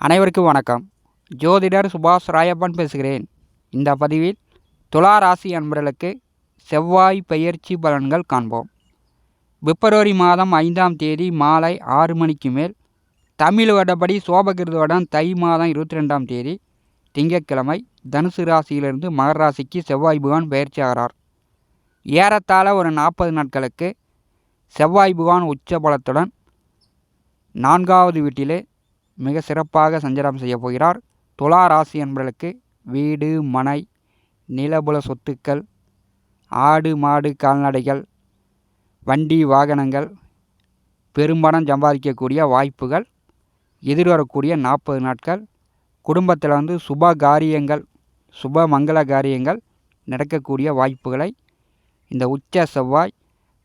அனைவருக்கும் வணக்கம். ஜோதிடர் சுபாஷ் ராயப்பன் பேசுகிறேன். இந்த பதிவில் துலா ராசி அன்பர்களுக்கு செவ்வாய் பெயர்ச்சி பலன்கள் காண்போம். பிப்ரவரி மாதம் ஐந்தாம் தேதி மாலை ஆறு மணிக்கு மேல் தமிழ் வருடப்படி சோபகிருதவுடன் தை மாதம் இருபத்தி ரெண்டாம் தேதி திங்கட்கிழமை தனுசு ராசியிலிருந்து மகர ராசிக்கு செவ்வாய் பகவான் பெயர்ச்சி ஆகிறார். ஏறத்தாழ ஒரு நாற்பது நாட்களுக்கு செவ்வாய் பகவான் உச்ச பலத்துடன் நான்காவது வீட்டிலே மிக சிறப்பாக சஞ்சாரம் செய்ய போகிறார். துலா ராசி என்பவர்களுக்கு வீடு மனை நிலபுல சொத்துக்கள் ஆடு மாடு கால்நடைகள் வண்டி வாகனங்கள் பெரும்பணம் சம்பாதிக்கக்கூடிய வாய்ப்புகள் எதிர்வரக்கூடிய நாற்பது நாட்கள் குடும்பத்தில் வந்து சுப காரியங்கள் சுப மங்கள காரியங்கள் நடக்கக்கூடிய வாய்ப்புகளை இந்த உச்ச செவ்வாய்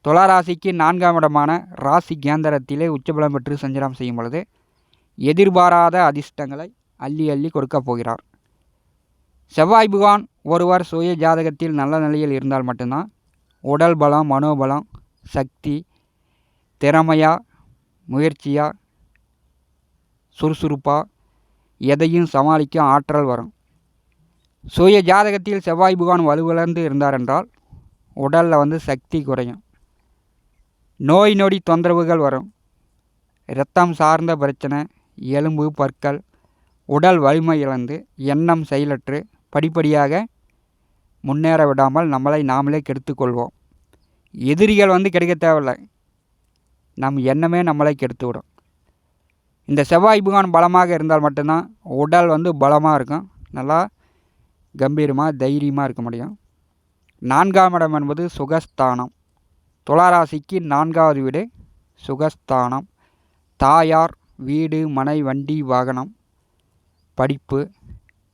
துளாராசிக்கு நான்காம் இடமான ராசி கேந்திரத்திலே உச்சபலம் பெற்று சஞ்சாரம் செய்யும் பொழுது எதிர்பாராத அதிர்ஷ்டங்களை அள்ளி அள்ளி கொடுக்கப் போகிறார். செவ்வாய் புகான் ஒருவர் சுய ஜாதகத்தில் நல்ல நிலையில் இருந்தால் மட்டும்தான் உடல் பலம் மனோபலம் சக்தி திறமையா முயற்சியா சுறுசுறுப்பாக எதையும் சமாளிக்க ஆற்றல் வரும். சுய ஜாதகத்தில் செவ்வாய் புகான் வலுவிழந்து இருந்தார் என்றால் உடலில் வந்து சக்தி குறையும். நோய் நொடி தொந்தரவுகள் வரும். இரத்தம் சார்ந்த பிரச்சனை எலும்பு பற்கள் உடல் வலிமை இழந்து எண்ணம் செயலற்று படிப்படியாக முன்னேற விடாமல் நம்மளை நாமளே கெடுத்துக்கொள்வோம் எதிரிகள் வந்து கிடைக்க தேவையில்லை. நம் எண்ணமே நம்மளை கெடுத்து விடும் இந்த செவ்வாய் புகான் பலமாக இருந்தால் மட்டும்தான் உடல் வந்து பலமாக இருக்கும். நல்லா கம்பீரமாக தைரியமாக இருக்க முடியும். நான்காம் இடம் என்பது சுகஸ்தானம். துளாராசிக்கு நான்காவது வீடு சுகஸ்தானம். தாயார் வீடு மனை வண்டி வாகனம் படிப்பு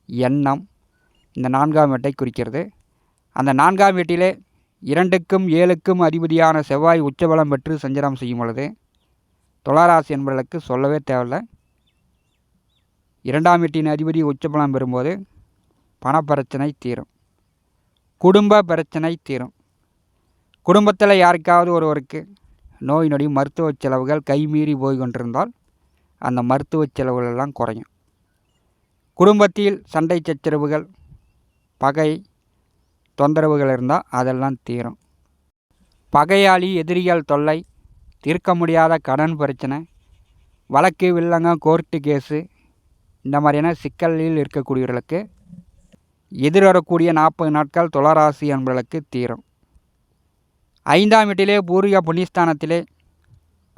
எண்ணம் இந்த நான்காம் வீட்டை குறிக்கிறது. அந்த நான்காம் வீட்டிலே இரண்டுக்கும் ஏழுக்கும் அதிபதியான செவ்வாய் உச்சபலம் பெற்று சஞ்சாரம் செய்யும் பொழுது துளாராசி என்பவர்களுக்கு சொல்லவே தேவையில்லை. இரண்டாம் வீட்டின் அதிபதி உச்சபலம் பெறும்போது பணப்பிரச்சனை தீரும். குடும்ப பிரச்சனை தீரும். குடும்பத்தில் யாருக்காவது ஒருவருக்கு நோய் நொடி மருத்துவ செலவுகள் கைமீறி போய் கொண்டிருந்தால் அந்த மருத்துவ செலவுகளெல்லாம் குறையும். குடும்பத்தில் சண்டை சச்சரவுகள் பகை தொந்தரவுகள் இருந்தால் அதெல்லாம் தீரும். பகையாளி எதிரிகள் தொல்லை தீர்க்க முடியாத கடன் பிரச்சனை வழக்கு வில்லங்க கோர்ட்டு கேஸு இந்த மாதிரியான சிக்கலில் இருக்கக்கூடியவர்களுக்கு எதிர்வரக்கூடிய நாற்பது நாட்கள் துளராசி என்பவர்களுக்கு தீரும். ஐந்தாம் வீட்டிலே பூர்வீக புண்ணியஸ்தானத்திலே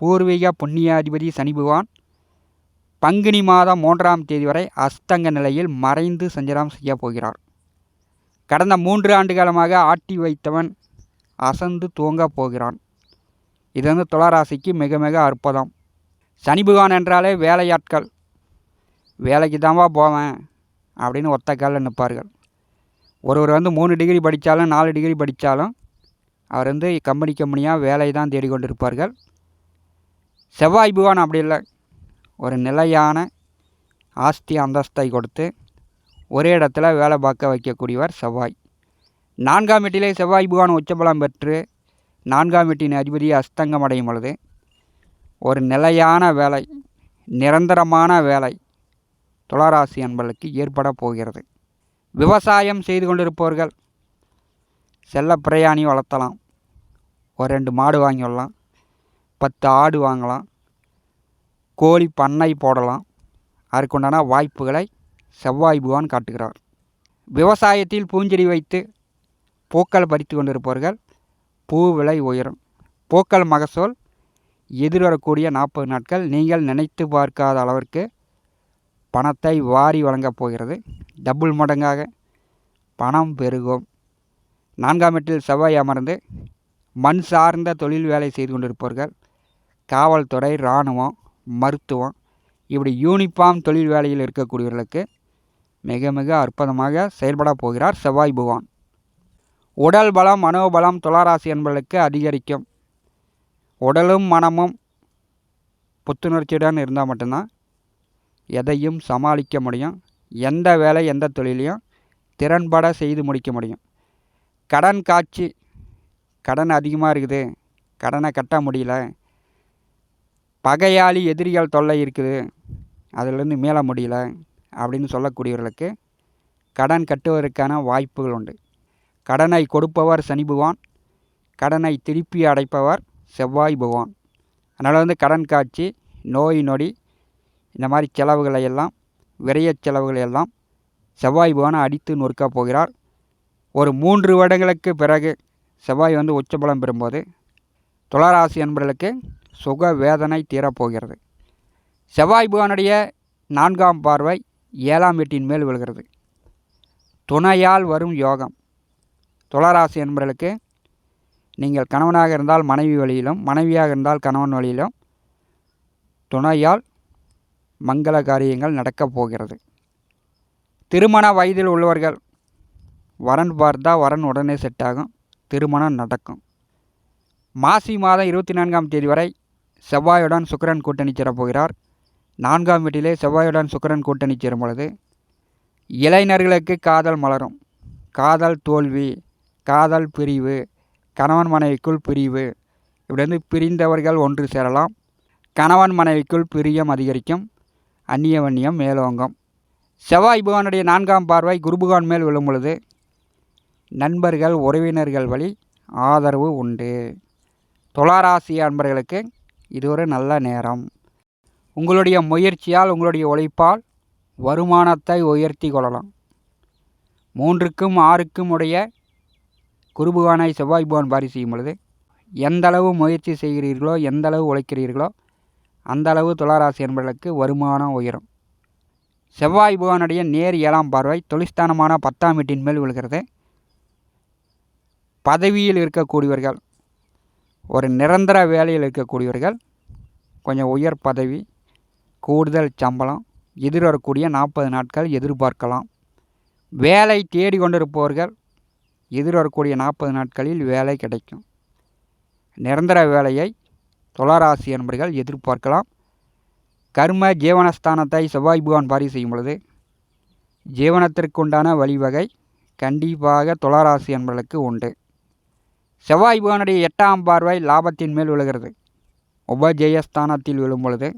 பூர்வீக புண்ணியாதிபதி சனி பகவான் பங்குனி மாதம் மூன்றாம் தேதி வரை அஸ்தங்க நிலையில் மறைந்து சஞ்சாரம் செய்ய போகிறார். கடந்த மூன்று ஆண்டு காலமாக ஆட்டி வைத்தவன் அசந்து தூங்கப் போகிறான். இது வந்து துளராசிக்கு மிக மிக அற்புதம். சனி பகவான் என்றாலே வேலையாட்கள். வேலைக்கு தான்வா போவேன் அப்படின்னு ஒத்த காலில் நிற்பார்கள் ஒருவர் வந்து மூணு டிகிரி படித்தாலும் நாலு டிகிரி படித்தாலும் அவர் வந்து கம்பெனி கம்பெனியாக வேலையை தான் தேடிக்கொண்டிருப்பார்கள். செவ்வாய் பகவான் அப்படி இல்லை. ஒரு நிலையான ஆஸ்தி அந்தஸ்தை கொடுத்து ஒரே இடத்துல வேலை பார்க்க வைக்கக்கூடியவர் செவ்வாய். நான்காம் வீட்டிலே செவ்வாய் புகான் உச்சபலம் பெற்று நான்காம் வீட்டின் அதிபதி அஸ்தங்கம் அடையும் பொழுது ஒரு நிலையான வேலை நிரந்தரமான வேலை துளாராசி என்பதற்கு ஏற்பட போகிறது. விவசாயம் செய்து கொண்டிருப்பவர்கள் செல்ல பிரயாணி வளர்த்தலாம். ஒரு ரெண்டு மாடு வாங்கி விடலாம் பத்து ஆடு வாங்கலாம். கோழி பண்ணை போடலாம். அதற்குண்டான வாய்ப்புகளை செவ்வாய் புகான் காட்டுகிறார். விவசாயத்தில் பூஞ்செடி வைத்து பூக்கள் பறித்து கொண்டிருப்பவர்கள் பூ விலை உயரும். பூக்கள் மகசூல் எதிர்வரக்கூடிய நாற்பது நாட்கள் நீங்கள் நினைத்து பார்க்காத அளவிற்கு பணத்தை வாரி வழங்கப் போகிறது. டபுள் மடங்காக பணம் பெருகும். நான்காம் வீட்டில் செவ்வாய் அமர்ந்து மண் சார்ந்த தொழில் வேலை செய்து கொண்டிருப்பவர்கள் காவல்துறை இராணுவம் மருத்துவம் இப்படி யூனிஃபார்ம் தொழில் வேலையில் இருக்கக்கூடியவர்களுக்கு மிக மிக அற்புதமாக செயல்பட போகிறார் செவ்வாய் பகவான். உடல் பலம் மனோபலம் துளாராசி என்பவர்களுக்கு அதிகரிக்கும். உடலும் மனமும் புத்துணர்ச்சியுடன் இருந்தால் மட்டும்தான் எதையும் சமாளிக்க முடியும். எந்த வேலை எந்த தொழிலையும் திறன்பட செய்து முடிக்க முடியும். கடன் காட்சி கடன் அதிகமாக இருக்குது. கடனை கட்ட முடியல. பகையாளி எதிரிகள் தொல்லை இருக்குது அதிலிருந்து மீள முடியல அப்படின்னு சொல்லக்கூடியவர்களுக்கு கடன் கட்டுவதற்கான வாய்ப்புகள் உண்டு. கடனை கொடுப்பவர் சனி பகவான் கடனை திருப்பி அடைப்பவர் செவ்வாய் பகவான். அதனால் வந்து கடன் காட்சி நோய் நொடி இந்த மாதிரி செலவுகளை எல்லாம் விரைய செலவுகளை எல்லாம் செவ்வாய் பகவானை அடித்து நொறுக்கப் போகிறார். ஒரு மூன்று வருடங்களுக்கு பிறகு செவ்வாய் வந்து உச்சபலம் பெறும்போது துளராசி என்பவர்களுக்கு சுக வேதனை தீரப்போகிறது. செவ்வாய் புகானுடைய நான்காம் பார்வை ஏழாம் வீட்டின் மேல் விழுகிறது. துணையால் வரும் யோகம். துளராசி என்பவர்களுக்கு நீங்கள் கணவனாக இருந்தால் மனைவி வழியிலும் மனைவியாக இருந்தால் கணவன் வழியிலும் துணையால் மங்கள காரியங்கள் நடக்கப் போகிறது. திருமண வயதில் உள்ளவர்கள் வரன் பார்த்தா வரன் உடனே செட் ஆகும் திருமணம் நடக்கும். மாசி மாதம் இருபத்தி நான்காம் தேதி வரை செவ்வாயுடன் சுக்கரன் கூட்டணி சேரப்போகிறார். நான்காம் வீட்டிலே செவ்வாயுடன் சுக்கரன் கூட்டணி சேரும் பொழுது இளைஞர்களுக்கு காதல் மலரும். காதல் தோல்வி காதல் பிரிவு கணவன் மனைவிக்குள் பிரிவு இப்படி வந்து பிரிந்தவர்கள் ஒன்று சேரலாம். கணவன் மனைவிக்குள் பிரியம் அதிகரிக்கும் அந்நிய வன்னியம் மேலோங்கும். செவ்வாய் புகானுடைய நான்காம் பார்வை குருபுகான் மேல் விழும் பொழுது நண்பர்கள் உறவினர்கள் வழி ஆதரவு உண்டு. துளாராசி அன்பர்களுக்கு இது ஒரு நல்ல நேரம். உங்களுடைய முயற்சியால் உங்களுடைய உழைப்பால் வருமானத்தை உயர்த்தி கொள்ளலாம். மூன்றுக்கும் ஆறுக்கும் உடைய குருபுகானை செவ்வாய் பகவான் பாரி செய்யும் பொழுது எந்த அளவு முயற்சி செய்கிறீர்களோ எந்த அளவு உழைக்கிறீர்களோ அந்த அளவு துளாராசி என்பதற்கு வருமானம் உயரும். செவ்வாய் புகானுடைய நேர் ஏழாம் பார்வை தொழிற்ஸ்தானமான பத்தாம் வீட்டின் மேல் விழுகிறது. பதவியில் இருக்கக்கூடியவர்கள் ஒரு நிரந்தர வேலையில் இருக்கக்கூடியவர்கள் கொஞ்சம் உயர் பதவி கூடுதல் சம்பளம் எதிர்வரக்கூடிய நாற்பது நாட்கள் எதிர்பார்க்கலாம். வேலை தேடி கொண்டிருப்பவர்கள் எதிர்வரக்கூடிய நாற்பது நாட்களில் வேலை கிடைக்கும். நிரந்தர வேலையை துளாராசி என்பர்கள் எதிர்பார்க்கலாம். கர்ம ஜீவனஸ்தானத்தை செவ்வாய் பகவான் பாரி செய்யும் பொழுது ஜீவனத்திற்குண்டான வழிவகை கண்டிப்பாக துளாராசி என்பர்களுக்கு உண்டு. செவ்வாய் புகனுடைய எட்டாம் பார்வை லாபத்தின் மேல் விழுகிறது. உபஜெயஸ்தானத்தில் விழும் பொழுது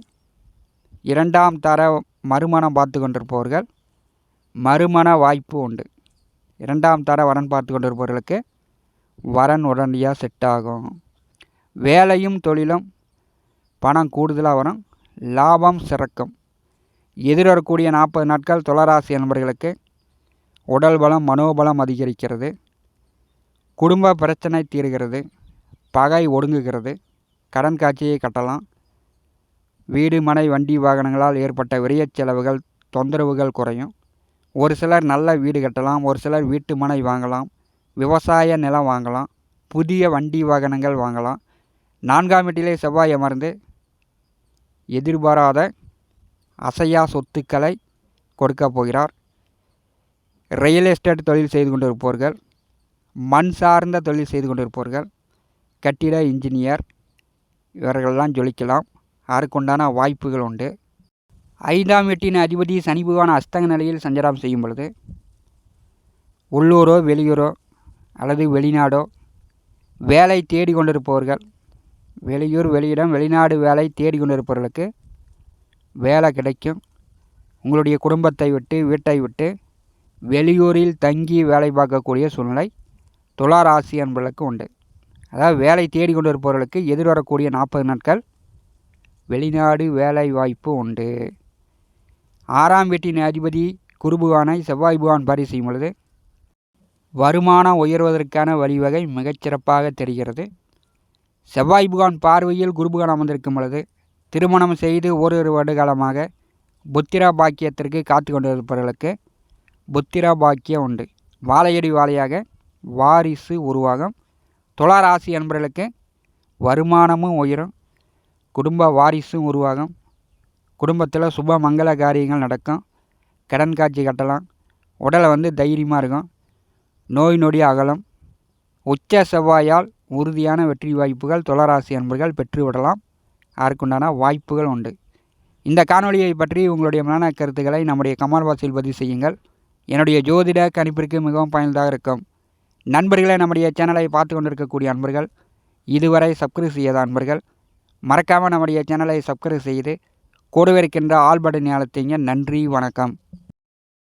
இரண்டாம் தர மறுமணம் பார்த்து கொண்டிருப்பவர்கள் மறுமண வாய்ப்பு உண்டு. இரண்டாம் தர வரன் பார்த்து கொண்டிருப்பவர்களுக்கு வரன் உடனடியாக செட் ஆகும். வேலையும் தொழிலும் பணம் கூடுதலாக வரும். லாபம் சிறக்கும். எதிர்வரக்கூடிய நாற்பது நாட்கள் துளராசி நண்பர்களுக்கு உடல் பலம் மனோபலம் அதிகரிக்கிறது. குடும்ப பிரச்சனை தீர்கிறது பகை ஒடுங்குகிறது கடன் காட்சியை கட்டலாம் வீடு மனை வண்டி வாகனங்களால் ஏற்பட்ட விரயச் செலவுகள் தொந்தரவுகள் குறையும். ஒரு சிலர் நல்ல வீடு கட்டலாம் ஒரு சிலர் வீட்டு மனை வாங்கலாம் விவசாய நிலம் வாங்கலாம் புதிய வண்டி வாகனங்கள் வாங்கலாம். நான்காம் வீட்டிலே செவ்வாய் அமர்ந்து எதிர்பாராத அசையா சொத்துக்களை கொடுக்கப் போகிறார். ரியல் எஸ்டேட் தொழில் செய்து கொண்டிருப்பவர்கள் மண் சார்ந்த தொழில் செய்து கொண்டிருப்பவர்கள் கட்டிட இன்ஜினியர் இவர்களெல்லாம் ஜொலிக்கலாம். அதற்குண்டான வாய்ப்புகள் உண்டு. ஐந்தாம் வீட்டின் அதிபதி சனி பகவான் அஸ்தங்க நிலையில் சஞ்சாரம் செய்யும் பொழுது உள்ளூரோ வெளியூரோ அல்லது வெளிநாடோ வேலை தேடி கொண்டிருப்பவர்கள் வெளியூர் வெளியிடம் வெளிநாடு வேலை தேடி கொண்டிருப்பவர்களுக்கு வேலை கிடைக்கும். உங்களுடைய குடும்பத்தை விட்டு வீட்டை விட்டு வெளியூரில் தங்கி வேலை பார்க்கக்கூடிய சூழ்நிலை துலா ராசி என்பவர்களுக்கு உண்டு. அதாவது வேலை தேடி இருப்பவர்களுக்கு எதிர்வரக்கூடிய நாற்பது நாட்கள் வெளிநாடு வேலை வாய்ப்பு உண்டு. ஆறாம் வீட்டின் அதிபதி குருபுகானை செவ்வாய் புகான் பாரி செய்யும் பொழுது வருமானம் உயர்வதற்கான வழிவகை மிகச்சிறப்பாக தெரிகிறது. செவ்வாய் புகான் பார்வையில் குருபுகான் அமர்ந்திருக்கும் பொழுது திருமணம் செய்து ஓரிரு வருடகாலமாக புத்திரா பாக்கியத்திற்கு காத்து கொண்டிருப்பவர்களுக்கு புத்திரா பாக்கியம் உண்டு. வாழையடி வாழையாக வாரிசு உருவாகும். துலா ராசி வருமானமும் உயரும். குடும்ப வாரிசும் உருவாகும். குடும்பத்தில் சுப மங்கள காரியங்கள் நடக்கும். கடன் காட்சி கட்டலாம். உடலை வந்து தைரியமாக இருக்கும். நோய் நொடி அகலம். உச்ச செவ்வாயால் உறுதியான வெற்றி வாய்ப்புகள் துளராசி அன்பர்கள் பெற்றுவிடலாம். அதற்குண்டான வாய்ப்புகள் உண்டு. இந்த காணொலியை பற்றி உங்களுடைய மன கருத்துக்களை நம்முடைய கமால் பாக்ஸில் பதிவு செய்யுங்கள். என்னுடைய ஜோதிட கணிப்பிற்கு மிகவும் பயனுள்ளதாக இருக்கும். நண்பர்களே நம்முடைய சேனலை பார்த்து கொண்டிருக்கக்கூடிய அன்பர்கள் இதுவரை சப்ஸ்கிரைப் செய்யாத அன்பர்கள் மறக்காமல் நம்முடைய சேனலை சப்ஸ்கிரைப் செய்து கூடவே இருக்கின்ற ஆல் பட்டன் அழுத்திங்க நன்றி வணக்கம்.